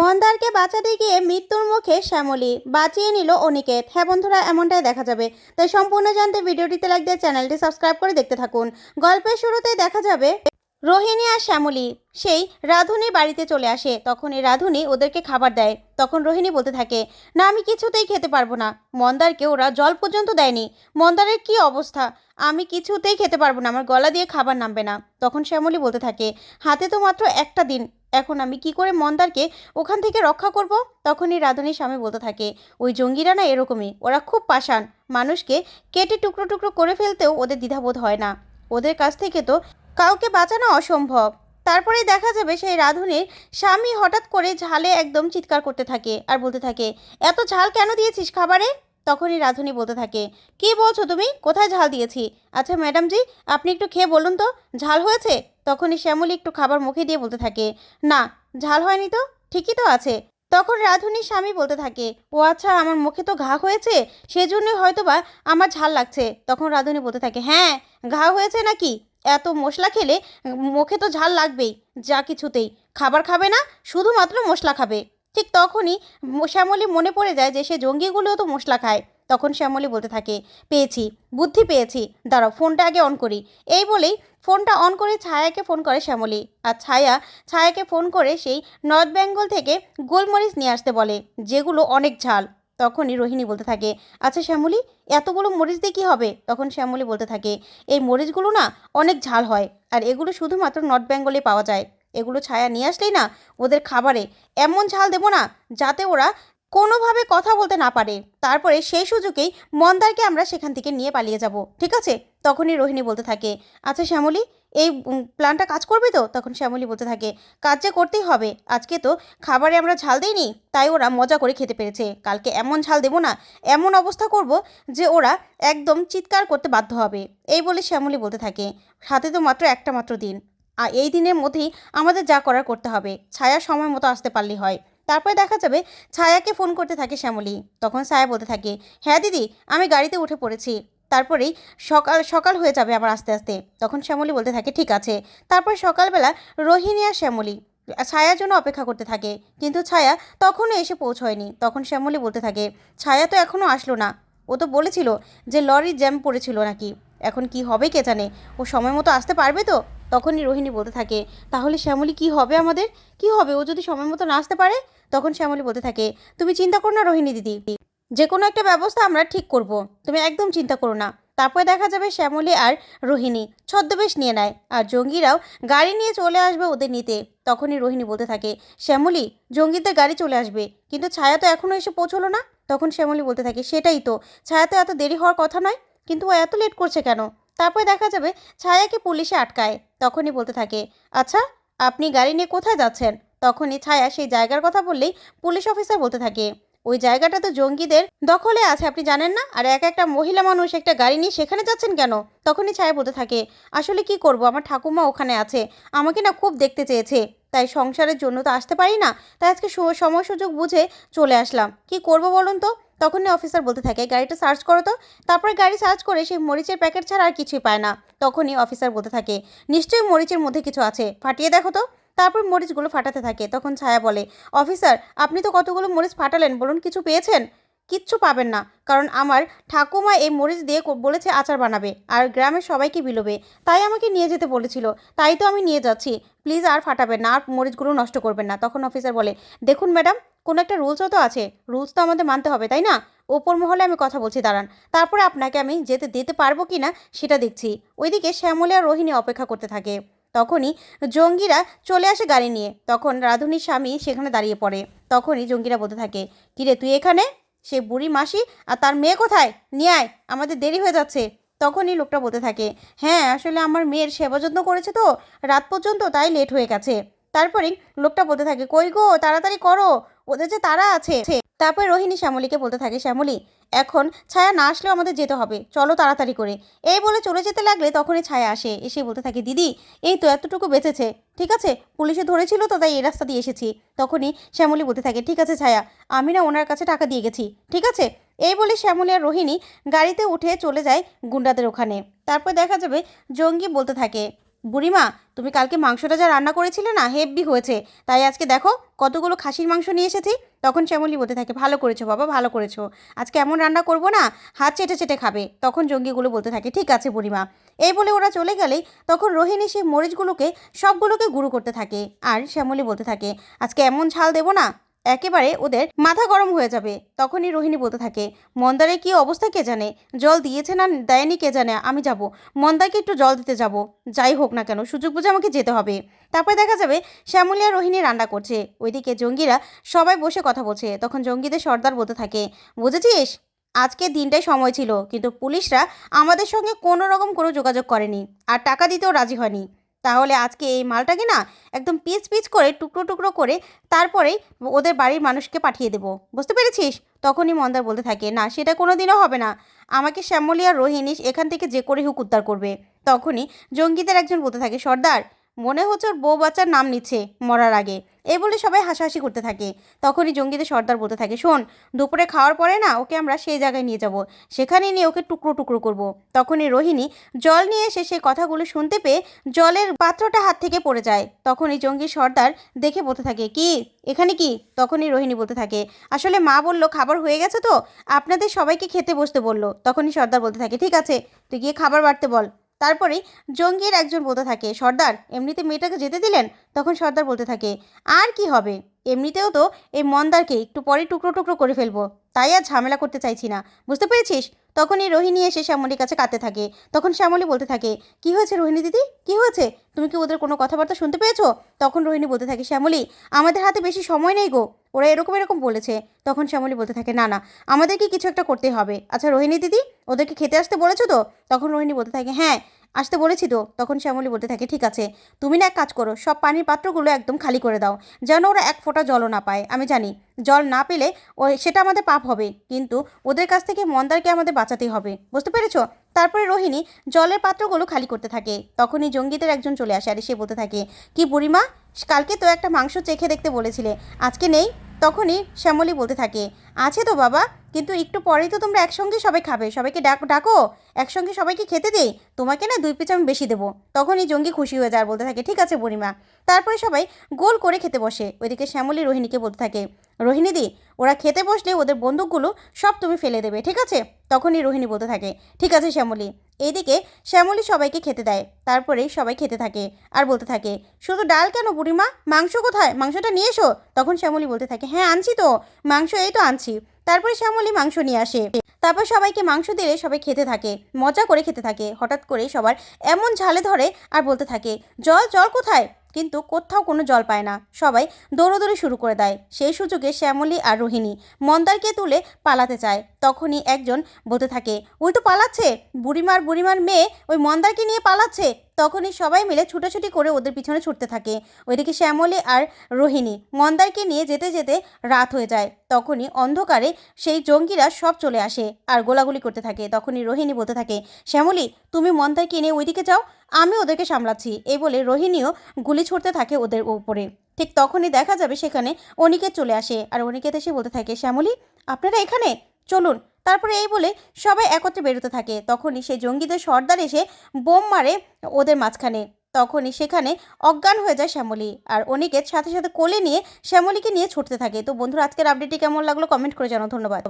মন্দারকে বাঁচাতে গিয়ে মৃত্যুর মুখে শ্যামলী। বাঁচিয়ে নিল অনিকেত। হ্যাঁ বন্ধুরা, এমনটাই দেখা যাবে। তাই সম্পূর্ণ জানতে ভিডিওটিতে লাইক দিয়ে চ্যানেলটি সাবস্ক্রাইব করে দেখতে থাকুন। গল্পের শুরুতে দেখা যাবে রোহিণী আর শ্যামলী। সেই রাধুনির বাড়িতে চলে আসে। তখন এই রাধুনি ওদেরকে খাবার দেয়। তখন রোহিণী বলতে থাকে, না, আমি কিছুতেই খেতে পারব না। মন্দারকে ওরা জল পর্যন্ত দেয়নি। মন্দারের কি অবস্থা? আমি কিছুতেই খেতে পারব না। আমার গলা দিয়ে খাবার নামবে না। তখন শ্যামলী বলতে থাকে, হাতে তো মাত্র একটা দিন। এখন আমি কি করে মন্দারকে ওখান থেকে রক্ষা করব? তখনই রাধুনির স্বামী বলতে থাকে, ওই জঙ্গিরা না এরকমই। ওরা খুব পাষাণ। মানুষকে কেটে টুকরো টুকরো করে ফেলতেও ওদের দ্বিধাবোধ হয় না। ওদের কাছ থেকে তো কাউকে বাঁচানো অসম্ভব। তারপরেই দেখা যাবে সেই রাধুনির স্বামী হঠাৎ করে ঝালে একদম চিৎকার করতে থাকে আর বলতে থাকে, এত ঝাল কেন দিয়েছিস খাবারে? তখনই রাধুনি বলতে থাকে, কি বলছো তুমি? কোথায় ঝাল দিয়েছি? আচ্ছা ম্যাডাম জি আপনি একটু খেয়ে বলুন তো, ঝাল হয়েছে? তখনই শ্যামলী একটু খাবার মুখে দিয়ে বলতে থাকে, না, ঝাল হয়নি তো, ঠিকই তো আছে। তখন রাধুনির স্বামী বলতে থাকে, ও আচ্ছা আমার মুখে তো ঘা হয়েছে, সেজন্যই হয়তো বা আমার ঝাল লাগছে। তখন রাধুনি বলতে থাকে হ্যাঁ ঘা হয়েছে নাকি? এত মশলা খেলে মুখে তো ঝাল লাগবেই, যা কিছুতেই। খাবার খাবে না, শুধুমাত্র মশলা খাবে। ঠিক তখনই শ্যামলী মনে পড়ে যায় যে সে জঙ্গিগুলোও তো মশলা খায়। তখন শ্যামলী বলতে থাকে, পেয়েছি, বুদ্ধি পেয়েছি। দাঁড়াও, ফোনটা আগে অন করি। এই বলেই ফোনটা অন করে ছায়াকে ফোন করে শ্যামলী। আর ছায়া, ছায়াকে ফোন করে সেই নর্থ বেঙ্গল থেকে গোলমরিচ নিয়ে আসতে বলে, যেগুলো অনেক ঝাল। তখনই রোহিণী বলতে থাকে আচ্ছা শ্যামলী, এতগুলো মরিচ দিয়ে কী হবে? তখন শ্যামলী বলতে থাকে, এই মরিচগুলো না অনেক ঝাল হয়, আর এগুলো শুধুমাত্র নর্থ বেঙ্গলে পাওয়া যায়। এগুলো ছায়া নিয়ে আসলেই না ওদের খাবারে। এমন ঝাল দেবো না যাতে ওরা কোনোভাবে কথা বলতে না পারে। তারপরে সেই সুযোগেই মন্দারকে আমরা সেখান থেকে নিয়ে পালিয়ে যাব, ঠিক আছে? তখনই রোহিণী বলতে থাকে আচ্ছা শ্যামলী, এই প্ল্যানটা কাজ করবে তো? তখন শ্যামলী বলতে থাকে, কাজ যে করতেই হবে। আজকে তো খাবারে আমরা ঝাল দিইনি, তাই ওরা মজা করে খেতে পেরেছে। কালকে এমন ঝাল দেবো না, এমন অবস্থা করব যে ওরা একদম চিৎকার করতে বাধ্য হবে। এই বলে শ্যামলী বলতে থাকে হাতে তো মাত্র একটা মাত্র দিন। আর এই দিনের মধ্যেই আমাদের যা করার করতে হবে। ছায়া সময় মতো আসতে পারলেই হয়। তারপরে দেখা যাবে ছায়াকে ফোন করতে থাকে শ্যামলী। তখন ছায়া বলতে থাকে হ্যাঁ দিদি, আমি গাড়িতে উঠে পড়েছি। তারপরেই সকাল সকাল হয়ে যাবে আবার আস্তে আস্তে। তখন শ্যামলী বলতে থাকে, ঠিক আছে। তারপর সকালবেলা রোহিণী আর শ্যামলী ছায়ার জন্য অপেক্ষা করতে থাকে। কিন্তু ছায়া তখনও এসে পৌঁছয়নি। তখন শ্যামলী বলতে থাকে, ছায়া তো এখনও আসলো না। ও তো বলেছিল যে লরির জ্যাম পড়েছিল নাকি। এখন কি হবে কে জানে? ও সময় মতো আসতে পারবে তো? তখনই রোহিণী বলতে থাকে, তাহলে শ্যামলী কি হবে আমাদের? কি হবে? ও যদি সময় মতো না আসতে পারে? তখন শ্যামলী বলতে থাকে, তুমি চিন্তা করো না রোহিণী দিদি যে কোনো একটা ব্যবস্থা আমরা ঠিক করব। তুমি একদম চিন্তা করো না। তারপরে দেখা যাবে শ্যামলী আর রোহিণী ছদ্মবেশ নিয়ে নেয় আর জঙ্গিরাও গাড়ি নিয়ে চলে আসবে ওদের নিতে। তখনই রোহিণী বলতে থাকে, শ্যামলী, জঙ্গিদের গাড়ি চলে আসবে, কিন্তু ছায়া তো এখনও এসে পৌঁছলো না? তখন শ্যামলী বলতে থাকে, সেটাই তো, ছায়া তো এত দেরি হওয়ার কথা নয়, কিন্তু ও এত লেট করছে কেন? তারপরে দেখা যাবে ছায়াকে পুলিশে আটকায়, তখনই বলতে থাকে আচ্ছা আপনি গাড়ি নিয়ে কোথায় যাচ্ছেন? তখনই ছায়া সেই জায়গার কথা বললেই পুলিশ অফিসার বলতে থাকে, ওই জায়গাটা তো জঙ্গিদের দখলে আছে, আপনি জানেন না? আর এক একটা মহিলা মানুষ একটা গাড়ি নিয়ে সেখানে যাচ্ছেন কেন? তখনই ছায়া বলতে থাকে, আসলে কি করব? আমার ঠাকুমা ওখানে আছে, আমাকে না খুব দেখতে চেয়েছে, তাই সংসারের জন্য তো আসতে পারি না, তাই আজকে সময় সুযোগ বুঝে চলে আসলাম, কি করব বলুন তো? তখনই অফিসার বলতে থাকে, গাড়িটা সার্চ করো তো। তারপরে গাড়ি সার্চ করে সেই মরিচের প্যাকেট ছাড়া আর কিছুই পায় না। তখনই অফিসার বলতে থাকে, নিশ্চয়ই মরিচের মধ্যে কিছু আছে, ফাটিয়ে দেখো তো। তারপর মরিচগুলো ফাটাতে থাকে। তখন ছায়া বলে, অফিসার, আপনি তো কতগুলো মরিচ ফাটালেন, বলুন কিছু পেয়েছেন? কিচ্ছু পাবেন না। কারণ আমার ঠাকুমা এই মরিচ দিয়ে বলেছে আচার বানাবে আর গ্রামের সবাইকে বিলোবে। তাই আমাকে নিয়ে যেতে বলেছিল। তাই তো আমি নিয়ে যাচ্ছি। প্লিজ আর ফাটাবেন না আর মরিচগুলো নষ্ট করবেন না। তখন অফিসার বলে, দেখুন ম্যাডাম, কোনো একটা রুলসও তো আছে। রুলস তো আমাদের মানতে হবে, তাই না? ওপর মহলে আমি কথা বলছি, দাঁড়ান। তারপরে আপনাকে আমি যেতে দিতে পারব কি না সেটা দেখছি। ওইদিকে শ্যামলী আর রোহিণী অপেক্ষা করতে থাকে। তখনই জঙ্গিরা চলে আসে গাড়ি নিয়ে। তখন রাধুনির স্বামী সেখানে দাঁড়িয়ে পড়ে। তখনই জঙ্গিরা বলতে থাকে, কিরে, তুই এখানে? সে বুড়ি মাসি আর তার মেয়ে কোথায়? নিয়ে আয়, আমাদের দেরি হয়ে যাচ্ছে। তখনই লোকটা বলতে থাকে হ্যাঁ আসলে আমার মেয়ের সেবা যত্ন করেছে তো, রাত পর্যন্ত তাই লেট হয়ে গেছে। তারপরে লোকটা বলতে থাকে, কই গো, তাড়াতাড়ি করো, ওদের যে তারা আছে তারপরে রোহিণী শ্যামলীকে বলতে থাকে, শ্যামলী, এখন ছায়া না আসলেও আমাদের যেতে হবে। চলো তাড়াতাড়ি করে। এই বলে চলে যেতে লাগলে তখনই ছায়া আসে। এসে বলতে থাকে, দিদি, এই তো এতটুকু বেঁচেছে, ঠিক আছে? পুলিশে ধরেছিল তো তাই এই রাস্তা দিয়ে এসেছি। তখনই শ্যামলী বলতে থাকে, ঠিক আছে ছায়া, আমি না ওনার কাছে টাকা দিয়ে গেছি, ঠিক আছে? এই বলে শ্যামলী আর রোহিণী গাড়িতে উঠে চলে যায় গুন্ডাদের ওখানে। তারপর দেখা যাবে জঙ্গি বলতে থাকে বুড়িমা, তুমি কালকে মাংসটা যা রান্না করেছিলে না হেভি হয়েছে। তাই আজকে দেখো, কতগুলো খাসির মাংস নিয়ে এসেছি। তখন শ্যামলি বলতে থাকে, ভালো করেছ বাবা, ভালো করেছ। আজকে এমন রান্না করব না, হাত চেটে চেটে খাবে। তখন জঙ্গিগুলো বলতে থাকে, ঠিক আছে বুড়িমা। এই বলে ওরা চলে গেলেই তখন রোহিণী সেই মরিচগুলোকে সবগুলোকে গুঁড়ো করতে থাকে। আর শ্যামলি বলতে থাকে, আজকে এমন ঝাল দেবো না একেবারে ওদের মাথা গরম হয়ে যাবে। তখনই রোহিণী বলতে থাকে মন্দারের কি অবস্থা কে জানে? জল দিয়েছে না, দেয়নি কে জানে? আমি যাব। মন্দারকে একটু জল দিতে যাব। যাই হোক না কেন, সুযোগ বুঝে আমাকে যেতে হবে। তারপরে দেখা যাবে শ্যামলিয়া রোহিণী রান্না করছে। ওইদিকে জঙ্গিরা সবাই বসে কথা বলছে। তখন জঙ্গিদের সর্দার বলতে থাকে, বুঝেছিস? আজকে দিনটাই সময় ছিল, কিন্তু পুলিশরা আমাদের সঙ্গে কোনো রকম কোনো যোগাযোগ করেনি। আর টাকা দিতেও রাজি হয়নি। তাহলে আজকে এই মালটাকে না একদম পিচ পিচ করে, টুকরো টুকরো করে তারপরেই ওদের বাড়ির মানুষকে পাঠিয়ে দেবো। বুঝতে পেরেছিস? তখনই মন্দার বলতে থাকে, না, সেটা কোনো দিনও হবে না। আমাকে শ্যামলিয়া রোহিণী এখান থেকে যে করে হোক উদ্ধার করবে। তখনই জঙ্গিদের একজন বলতে থাকে, সর্দার মনে হচ্ছে ওর বউ বাচ্চার নাম নিচ্ছে মরার আগে। এই বলে সবাই হাসাহাসি করতে থাকে। তখনই জঙ্গিদের সর্দার বলতে থাকে, শোন, দুপুরে খাওয়ার পরে না ওকে আমরা সেই জায়গায় নিয়ে যাব। সেখানে নিয়ে ওকে টুকরো টুকরো করব। তখনই রোহিণী জল নিয়ে এসে সেই কথাগুলো শুনতে পেয়ে জলের পাত্রটা হাত থেকে পড়ে যায়। তখনই জঙ্গি সর্দার দেখে বলতে থাকে, কি? এখানে কি? তখনই রোহিণী বলতে থাকে, আসলে মা বলল খাবার হয়ে গেছে তো। আপনাদের সবাইকে খেতে বসতে বলল। তখনই সর্দার বলতে থাকে, ঠিক আছে, তুই গিয়ে খাবার বাড়তে বল। তারপরেই জঙ্গির একজন বলতে থাকে, সর্দার, এমনিতে মেয়েটাকে যেতে দিলেন? তখন সর্দার বলতে থাকে, আর কি হবে? এমনিতেও তো এই মন্দারকে একটু পরে টুকরো টুকরো করে ফেলব। তাই আর ঝামেলা করতে চাইছি না। বুঝতে পেরেছিস? তখনই রোহিণী এসে শ্যামলীর কাছে কাঁদতে থাকে। তখন শ্যামলী বলতে থাকে, কি হয়েছে রোহিণী দিদি? কি হয়েছে? তুমি কি ওদের কোনো কথাবার্তা শুনতে পেয়েছ? তখন রোহিণী বলতে থাকে, শ্যামলী, আমাদের হাতে বেশি সময় নেই গো। ওরা এরকম এরকম বলেছে। তখন শ্যামলী বলতে থাকে, না না, আমাদেরকে কিছু একটা করতে হবে। আচ্ছা রোহিণী দিদি, ওদেরকে খেতে আসতে বলেছ তো? তখন রোহিণী বলতে থাকে হ্যাঁ আসতে বলেছি তো, তখন শ্যামলী বলতে থাকে, ঠিক আছে, তুমি না এক কাজ করো, সব পানির পাত্রগুলো একদম খালি করে দাও, যেন ওরা এক ফোঁটা জলও না পায়। আমি জানি, জল না পেলে ও, সেটা আমাদের পাপ হবে, কিন্তু ওদের কাছ থেকে মন্দারকে আমাদের বাঁচাতেই হবে, বুঝতে পেরেছ? তারপরে রোহিণী জলের পাত্রগুলো খালি করতে থাকে, তখনই জঙ্গিদের একজন চলে আসে আর সে বলতে থাকে, কি বুড়িমা, কালকে তো একটা মাংস চেখে দেখতে বলেছিলে, আজকে নেই? তখনই শ্যামলী বলতে থাকে, আছে তো বাবা কিন্তু একটু পরেই তো তোমরা একসঙ্গে সবাই খাবে, সবাইকে ডাক, ডাকো, একসঙ্গে সবাইকে খেতে দেই, তোমাকে না দুই পিচ আমি বেশি দেবো। তখনই জঙ্গি খুশি হয়ে যায়, বলতে থাকে, ঠিক আছে বুড়িমা। তারপরে সবাই গোল করে খেতে বসে, ওইদিকে শ্যামলী রোহিণীকে বলতে থাকে রোহিণীদি ওরা খেতে বসলে ওদের বন্দুকগুলো সব তুমি ফেলে দেবে, ঠিক আছে? তখনই রোহিণী বলতে থাকে, ঠিক আছে শ্যামলী। এইদিকে শ্যামলী সবাইকে খেতে দেয়, তারপরেই সবাই খেতে থাকে আর বলতে থাকে, শুধু ডাল কেন বুড়িমা? মাংস কোথায়? মাংসটা নিয়ে এসো। তখন শ্যামলী বলতে থাকে হ্যাঁ আনছি তো, মাংস এই তো আনছি। তারপরে শ্যামলী মাংস নিয়ে আসে। তারপর সবাইকে মাংস দিলে সবাই খেতে থাকে, মজা করে খেতে থাকে। হঠাৎ করে সবার এমন ঝালে ধরে আর বলতে থাকে, জল জল কোথায়? কিন্তু কোথাও কোনো জল পায় না। সবাই দৌড়োদৌড়ি শুরু করে দেয়। সেই সুযোগে শ্যামলী আর রোহিণী মন্দারকে তুলে পালাতে চায়। তখনই একজন বলতে থাকে ওই তো পালাচ্ছে? বুড়িমার বুড়িমার মেয়ে ওই মন্দারকে নিয়ে পালাচ্ছে? তখনই সবাই মিলে ছুটাছুটি করে ওদের পিছনে ছুটতে থাকে। ওইদিকে শ্যামলী আর রোহিণী মন্দারকে নিয়ে যেতে যেতে রাত হয়ে যায়। তখনই অন্ধকারে সেই জঙ্গিরা সব চলে আসে আর গোলাগুলি করতে থাকে। তখনই রোহিণী বলতে থাকে, শ্যামলী, তুমি মন্দারকে নিয়ে ওইদিকে যাও, আমি ওদেরকে সামলাচ্ছি। এই বলে রোহিণীও গুলি ছুটতে থাকে ওদের উপরে ঠিক তখনই দেখা যাবে সেখানে অনিকেত চলে আসে। আর অনিকেত এসে বলতে থাকে, শ্যামলী, আপনারা এখানে? চলুন। তারপরে এই বলে সবাই একত্রে বেরোতে থাকে। তখনই সেই জঙ্গিদের সর্দার এসে বোম মারে ওদের মাঝখানে। তখনই সেখানে অজ্ঞান হয়ে যায় শ্যামলী। আর অনিকেত সাথে সাথে কোলে নিয়ে শ্যামলীকে নিয়ে ছুটতে থাকে। তো বন্ধুরা, আজকের আপডেটটি কেমন লাগল? কমেন্ট করে জানো ধন্যবাদ।